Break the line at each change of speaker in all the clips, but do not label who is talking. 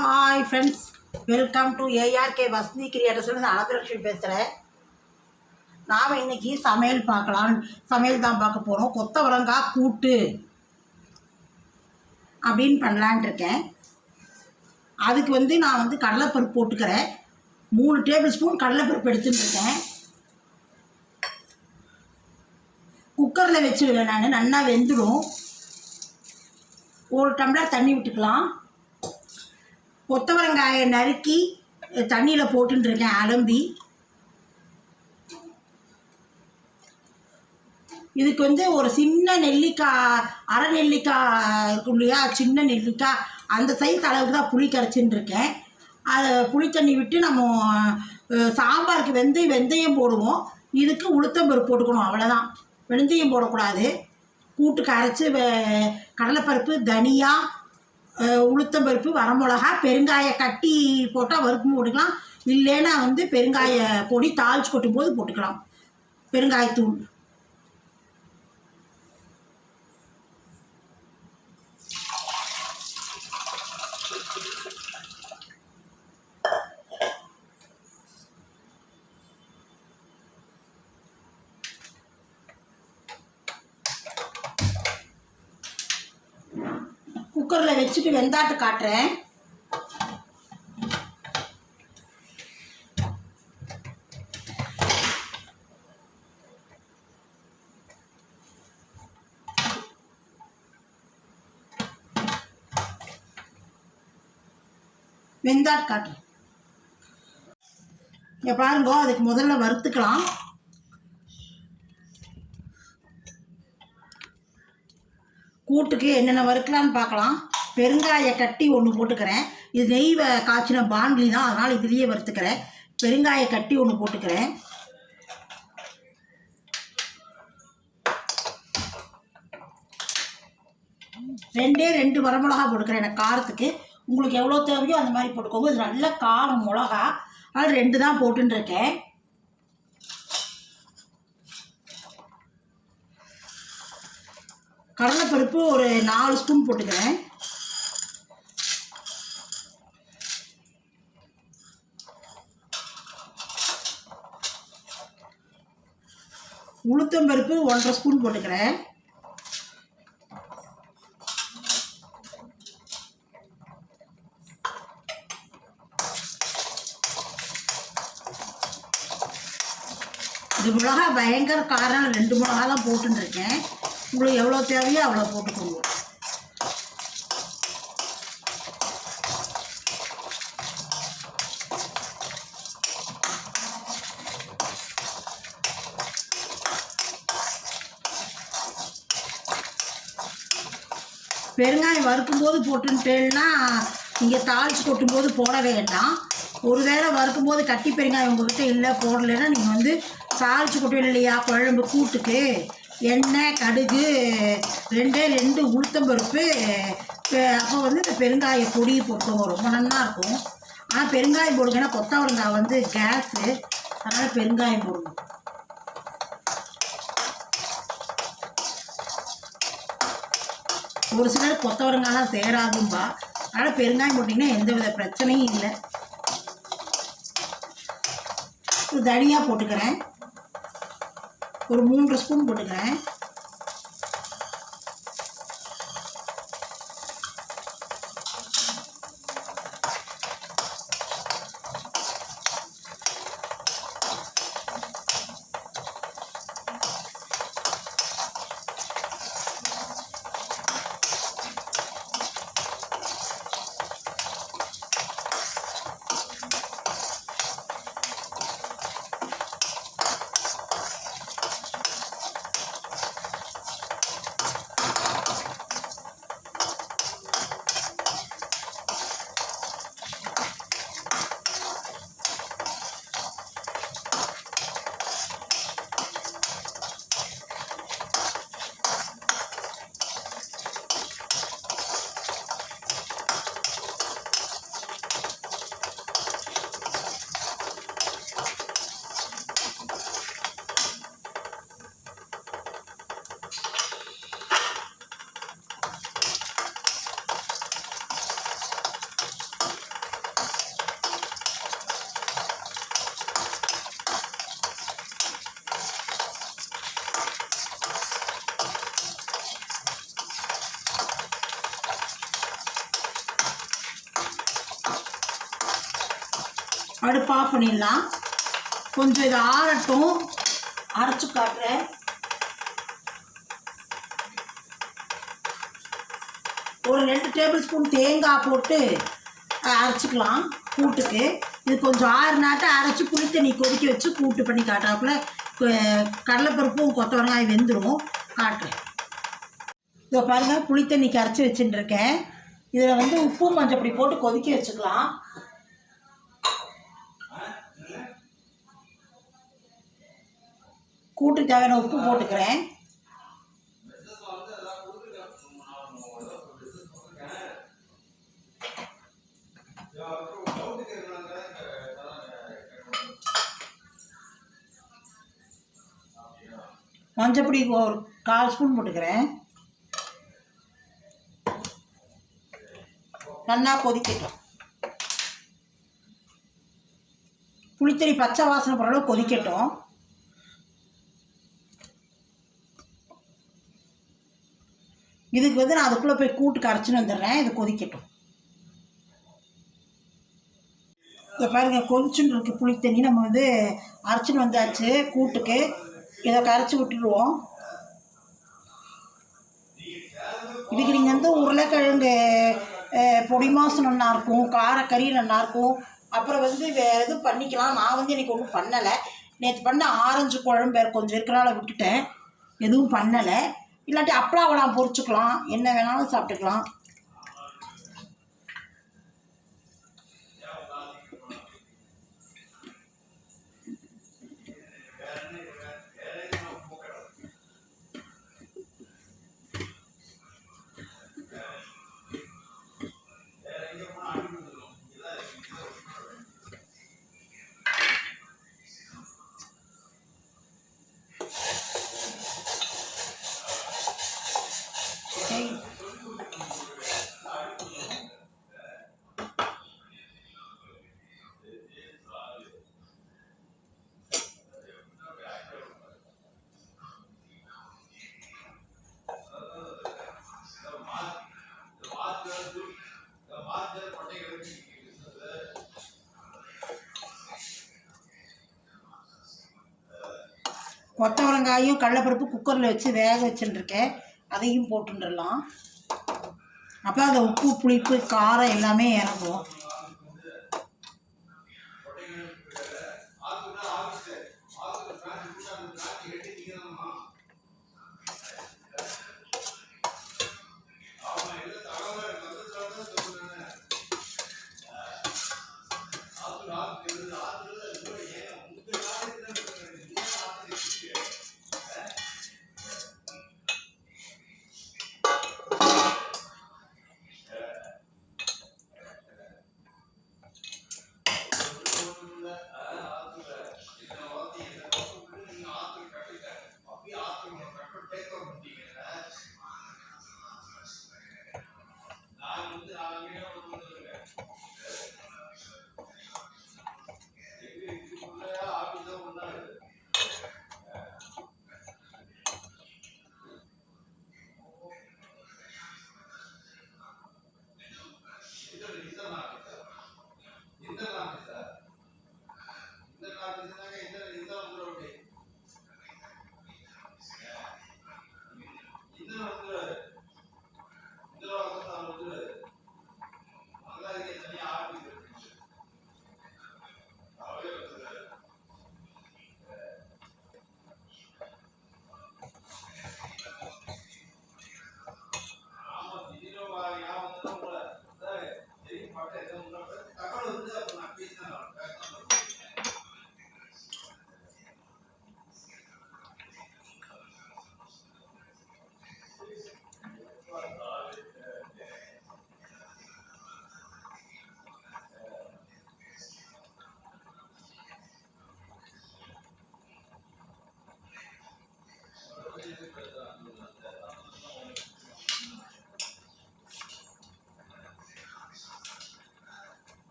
Hi friends welcome to A R K Vasanthi கிரியேட்டர்ஸ்லேருந்து Ananthalakshmi பேசுகிறேன் நாம் இன்னைக்கு சமையல் பார்க்கலாம். சமையல் தான் பார்க்க போகிறோம் கொத்தவரங்காய் கூட்டு அப்படின்னு பண்ணலான் இருக்கேன். அதுக்கு வந்து நான் வந்து கடலைப்பருப்பு போட்டுக்கிறேன். மூணு டேபிள் ஸ்பூன் கடலைப்பருப்பு எடுத்துட்டுருக்கேன் குக்கரில் வச்சுருவேன் நான். நல்லா வெந்துடும் ஒரு டம்ளர் தண்ணி விட்டுக்கலாம். கொத்தவரங்காயை நறுக்கி தண்ணியில் போட்டுருக்கேன் அலம்பி. இதுக்கு வந்து ஒரு சின்ன நெல்லிக்காய் அரை நெல்லிக்காய் இருக்கும் இல்லையா சின்ன நெல்லிக்காய் அந்த சைஸ் அளவுக்கு தான் புளி கரைச்சின்னு இருக்கேன் அதை புளி தண்ணி விட்டு நம்ம சாம்பாருக்கு வெந்தயம் வெந்தயம் போடுவோம். இதுக்கு உளுத்தம்பருப்பு போட்டுக்கணும் அவ்வளோதான் வெந்தயம் போடக்கூடாது. கூட்டு கரைச்சி வெ- கடலைப்பருப்பு தனியாக உளுத்தம்பருப்பு வரமிளகா பெருங்காய கட்டி போட்டால் வறுக்கும் போட்டுக்கலாம். இல்லைன்னா வந்து பெருங்காய பொடி தாளிச்சு கொட்டும் போது போட்டுக்கலாம். பெருங்காயத்தூள். குக்கரில் வச்சுட்டு வெந்தாட்டு காட்டுறேன். வெந்தாட்டு காட்டுறேன். இங்கே பாருங்க அதுக்கு முதல்ல வறுத்துக்கலாம். கூட்டுக்கு என்னென்ன வறுக்கலான்னு பார்க்கலாம். பெருங்காய கட்டி ஒன்று போட்டுக்கிறேன். இது நெய் காய்ச்சின பாண்ட்லி தான் அதனால் இதுலேயே வறுத்துக்கிறேன். பெருங்காய கட்டி ஒன்று போட்டுக்கிறேன். ரெண்டே ரெண்டு வரமிளகா போட்டுக்கிறேன் எனக்கு காரத்துக்கு. உங்களுக்கு எவ்வளோ தேவையோ அந்த மாதிரி போட்டுக்கோங்க. இது நல்ல காரம் மிளகா. அதனால் ரெண்டு தான் போட்டுருக்கேன் கடலைப்பருப்பு ஒரு நாலு ஸ்பூன் போட்டுக்கிறேன். உளுத்தம்பருப்பு ஒன்றரை ஸ்பூன் போட்டுக்கிறேன். இது மிளகா பயங்கர காரம் ரெண்டு மிளகா தான் போட்டுன்னு இருக்கேன். உங்களுக்கு எவ்வளோ தேவையோ அவ்வளோ போட்டுக்கோங்க. பெருங்காயம் வறுக்கும்போது போட்டுன்ட்டேன்னா நீங்கள் தாளிச்சு கொட்டும்போது போட வேண்டாம். ஒரு வேளை வறுக்கும்போது கட்டி பெருங்காயம் உங்கள்கிட்ட இல்லை போடலைன்னா நீங்கள் வந்து தாளிச்சு கொட்டுவீங்க இல்லையா? குழம்பு கூட்டுக்கு. எண்ணெய் கடுகு ரெண்டே ரெண்டு உளுத்தம்பருப்பு பெ- அப்போ வந்து இந்த பெருங்காய பொடி போட்டுக்கோங்க ரொம்ப நல்லா இருக்கும். ஆனால் பெருங்காயம் போடுங்க. ஏன்னா கொத்தவரங்காய் வந்து கேஸு. அதனால் பெருங்காயம் போடுங்க ஒரு சிலர் கொத்தவரங்காய்லாம் சேராதும்பா. அதனால் பெருங்காயம் போட்டிங்கன்னா எந்த வித பிரச்சனையும் இல்லை. தனியாக போட்டுக்கிறேன். ஒரு மூன்று ஸ்பூன் போட்டுக்கிறேன்.
அடுப்பு ஆஃப் பண்ணிடலாம். கொஞ்சம் இதை ஆறட்டும். அரைச்சி காட்டுறேன் ஒரு ரெண்டு டேபிள் ஸ்பூன் தேங்காய் போட்டு அரைச்சிக்கலாம் கூட்டுக்கு. இது கொஞ்சம் ஆறுனாட்ட அரைச்சி புளி தண்ணி கொதிக்க வச்சு கூட்டு பண்ணி காட்டாப்புல கடலைப்பருப்பும் கொத்தவரங்காய் வெந்துடும் காட்டுறேன். இதோ பாருங்கள் புளி தண்ணி கரைச்சி இதில் வந்து உப்பு மஞ்சப்பொடி போட்டு கொதிக்க வச்சுக்கலாம். கூட்டு தேவையான உப்பு போட்டுக்கிறேன். மஞ்சப்பொடி ஒரு கால் ஸ்பூன் போட்டுக்கிறேன். நல்லா கொதிக்கட்டும். புளித்தறி பச்சை வாசனை போகிற அளவு கொதிக்கட்டும். இதுக்கு வந்து நான் அதுக்குள்ளே போய் கூட்டு கரைச்சின்னு வந்துடுறேன். இது கொதிக்கட்டும். இதை பாருங்கள் கொதிச்சுன்னு இருக்கு புளித்தண்ணி நம்ம வந்து அரைச்சின்னு வந்தாச்சு கூட்டுக்கு. இதை கரைச்சி விட்டுடுவோம் இதுக்கு நீங்கள் வந்து உருளைக்கிழங்கு பொடி மாசம் நல்லாயிருக்கும் காரக்கறி நல்லாயிருக்கும் அப்புறம் வந்து வேறு எதுவும் பண்ணிக்கலாம். நான் வந்து எனக்கு ஒன்றும் பண்ணலை. நேற்று பண்ண ஆரஞ்சு குழம்பு வேறு கொஞ்சம் இருக்கிறனால விட்டுட்டேன். எதுவும் பண்ணலை. இல்லாட்டி அப்பளம் நான் பொறிச்சுக்கலாம் என்ன வேணாலும் சாப்பிட்டுக்கலாம். கொத்தவரங்காயும் கடலைப்பருப்பு குக்கரில் வச்சு வேக வச்சுட்டுருக்கேன் அதையும் போட்டுடலாம் அப்போ அந்த உப்பு புளிப்பு காரம் எல்லாமே இறங்கும்.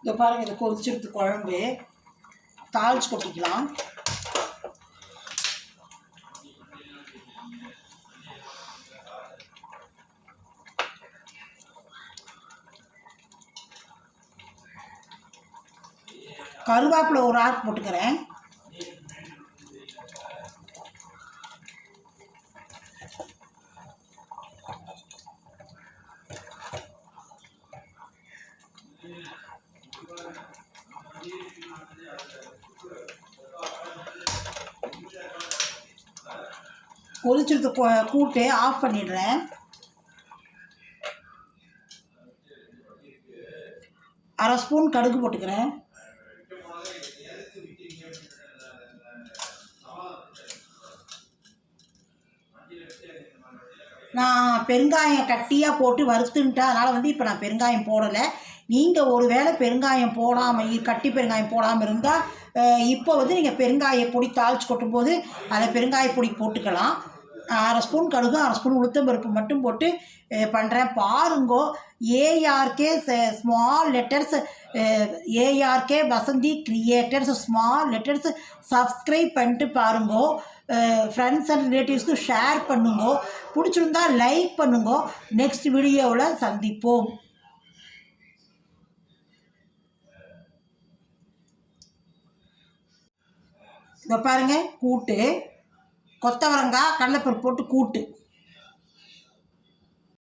இப்போ பாருங்கள் இதை கொதிச்சிருது குழம்பு. தாளிச்சு கொட்டிக்கலாம். கருவேப்பிலை ஒரு ஆக்கு போட்டுக்கிறேன். கொதிச்சிருது கூட்டு ஆஃப் பண்ணிடுறேன். அரை ஸ்பூன் கடுகு போட்டுக்கிறேன். நான் பெருங்காயம் கட்டியாக போட்டு வறுத்துன்ட்டேன். அதனால் வந்து இப்போ நான் பெருங்காயம் போடலை. நீங்கள் ஒரு வேளை பெருங்காயம் போடாமல் கட்டி பெருங்காயம் போடாமல் இருந்தால் இப்போ வந்து நீங்கள் பெருங்காய பொடி தாளிச்சு கொட்டும்போது அதில் பெருங்காய பொடி போட்டுக்கலாம். அரை ஸ்பூன் கடுகு அரை ஸ்பூன் உளுத்தம் பருப்பு மட்டும் போட்டு பண்ணுறேன் பாருங்கோ A R K small letters A R K Vasanthi creators small letters subscribe பண்ணிட்டு பாருங்கோ. ஃப்ரெண்ட்ஸ் அண்ட் ரிலேட்டிவ்ஸ்க்கு ஷேர் பண்ணுங்கோ. பிடிச்சிருந்தா லைக் பண்ணுங்கோ. நெக்ஸ்ட் வீடியோவில் சந்திப்போம். இதை பாருங்கள் கூட்டு. கொத்தவரங்காய் கடலைப்பருப்பு போட்டு கூட்டு.